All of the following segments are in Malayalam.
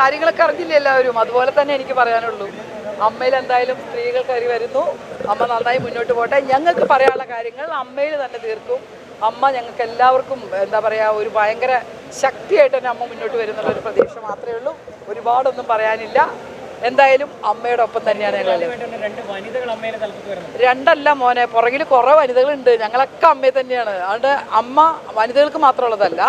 കാര്യങ്ങളൊക്കെ അറിഞ്ഞില്ല എല്ലാവരും? അതുപോലെ തന്നെ എനിക്ക് പറയാനുള്ളൂ. അമ്മയിൽ എന്തായാലും സ്ത്രീകൾ കയറി വരുന്നു. അമ്മ നന്നായി മുന്നോട്ട് പോട്ടെ. ഞങ്ങൾക്ക് പറയാനുള്ള കാര്യങ്ങൾ അമ്മയിൽ തന്നെ തീർക്കും. അമ്മ ഞങ്ങൾക്ക് എല്ലാവർക്കും എന്താ പറയുക ഒരു ഭയങ്കര ശക്തിയായിട്ട് തന്നെ അമ്മ മുന്നോട്ട് വരുന്നുള്ള ഒരു പ്രതീക്ഷ മാത്രമേ ഉള്ളൂ. ഒരുപാടൊന്നും പറയാനില്ല. എന്തായാലും അമ്മയുടെ ഒപ്പം തന്നെയാണ് ഞങ്ങൾ രണ്ടല്ല മോനെ പുറകിൽ കുറേ വനിതകളുണ്ട്. ഞങ്ങളൊക്കെ അമ്മയെ തന്നെയാണ്. അതുകൊണ്ട് അമ്മ വനിതകൾക്ക് മാത്രമുള്ളതല്ല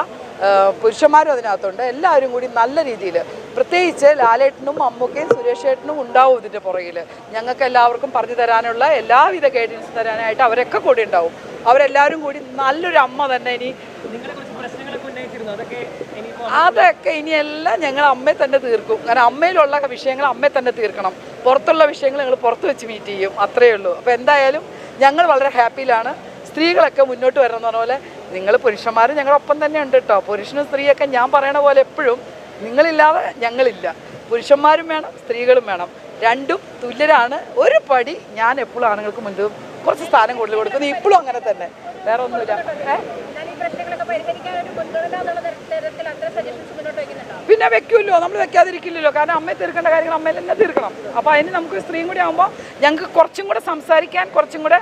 പുരുഷന്മാരും അതിനകത്തുണ്ട്. എല്ലാവരും കൂടി നല്ല രീതിയിൽ പ്രത്യേകിച്ച് ലാലേട്ടനും അമ്മുക്കയും സുരേഷ് ഏട്ടനും ഉണ്ടാവും ഇതിന്റെ പുറകിൽ. ഞങ്ങൾക്ക് എല്ലാവർക്കും പറഞ്ഞു തരാനുള്ള എല്ലാവിധ ഗൈഡൻസ് തരാനായിട്ട് അവരൊക്കെ കൂടി ഉണ്ടാവും. അവരെല്ലാവരും കൂടി നല്ലൊരു അമ്മ തന്നെ ഇനി. അതൊക്കെ ഇനിയെല്ലാം ഞങ്ങൾ അമ്മയെ തന്നെ തീർക്കും. കാരണം അമ്മയിലുള്ള വിഷയങ്ങൾ അമ്മയെ തന്നെ തീർക്കണം. പുറത്തുള്ള വിഷയങ്ങൾ ഞങ്ങൾ പുറത്ത് വെച്ച് മീറ്റ് ചെയ്യും. അത്രയേ ഉള്ളൂ. അപ്പോൾ എന്തായാലും ഞങ്ങൾ വളരെ ഹാപ്പിയിലാണ് സ്ത്രീകളൊക്കെ മുന്നോട്ട് വരണം എന്ന് പറഞ്ഞ പോലെ നിങ്ങൾ പുരുഷന്മാരും ഞങ്ങളൊപ്പം തന്നെ ഉണ്ട് കേട്ടോ പുരുഷനും സ്ത്രീയൊക്കെ ഞാൻ പറയണ പോലെ എപ്പോഴും നിങ്ങളില്ലാതെ ഞങ്ങളില്ല. പുരുഷന്മാരും വേണം സ്ത്രീകളും വേണം. രണ്ടും തുല്യരാണ്. ഒരു പടി ഞാൻ എപ്പോഴും ആണുങ്ങൾക്ക് മുൻപ് കുറച്ച് സ്ഥാനം കൂടുതൽ കൊടുക്കുന്നു. ഇപ്പോഴും അങ്ങനെ തന്നെ. വേറെ ഒന്നുമില്ല. പിന്നെ വെക്കുമല്ലോ നമ്മൾ വെക്കാതിരിക്കില്ലല്ലോ. കാരണം അമ്മയെ തീർക്കേണ്ട കാര്യങ്ങൾ അമ്മയിൽ തന്നെ തീർക്കണം. അപ്പോൾ അതിന് നമുക്ക് സ്ത്രീയും കൂടി ആകുമ്പോൾ ഞങ്ങൾക്ക് കുറച്ചും കൂടെ സംസാരിക്കാൻ കുറച്ചും കൂടെ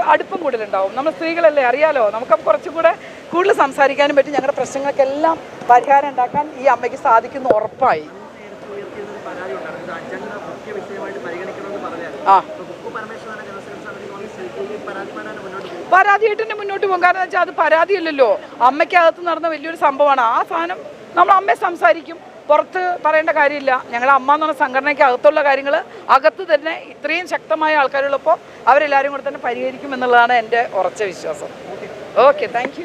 അടുപ്പം കൂടുതലുണ്ടാവും. നമ്മൾ സ്ത്രീകളല്ലേ അറിയാലോ? നമുക്ക് കുറച്ചും കൂടെ കൂടുതൽ സംസാരിക്കാനും പറ്റും. ഞങ്ങളുടെ പ്രശ്നങ്ങൾക്കെല്ലാം പരിഹാരം ഉണ്ടാക്കാൻ ഈ അമ്മയ്ക്ക് സാധിക്കുന്ന ഉറപ്പായി. ആ. പരാതിയായിട്ട് തന്നെ മുന്നോട്ട് പോകും. കാരണം വെച്ചാൽ അത് പരാതിയല്ലല്ലോ. അമ്മയ്ക്കകത്ത് നടന്ന വലിയൊരു സംഭവമാണ്. ആ സാധനം നമ്മൾ അമ്മയെ സംസാരിക്കും. പുറത്ത് പറയേണ്ട കാര്യമില്ല. ഞങ്ങളുടെ അമ്മ എന്ന് പറഞ്ഞ സംഘടനയ്ക്ക് അകത്തുള്ള കാര്യങ്ങൾ അകത്ത് തന്നെ ഇത്രയും ശക്തമായ ആൾക്കാരുള്ളപ്പോൾ അവരെല്ലാവരും കൂടെ തന്നെ പരിഹരിക്കും എന്നുള്ളതാണ് എന്റെ ഉറച്ച വിശ്വാസം. Okay thank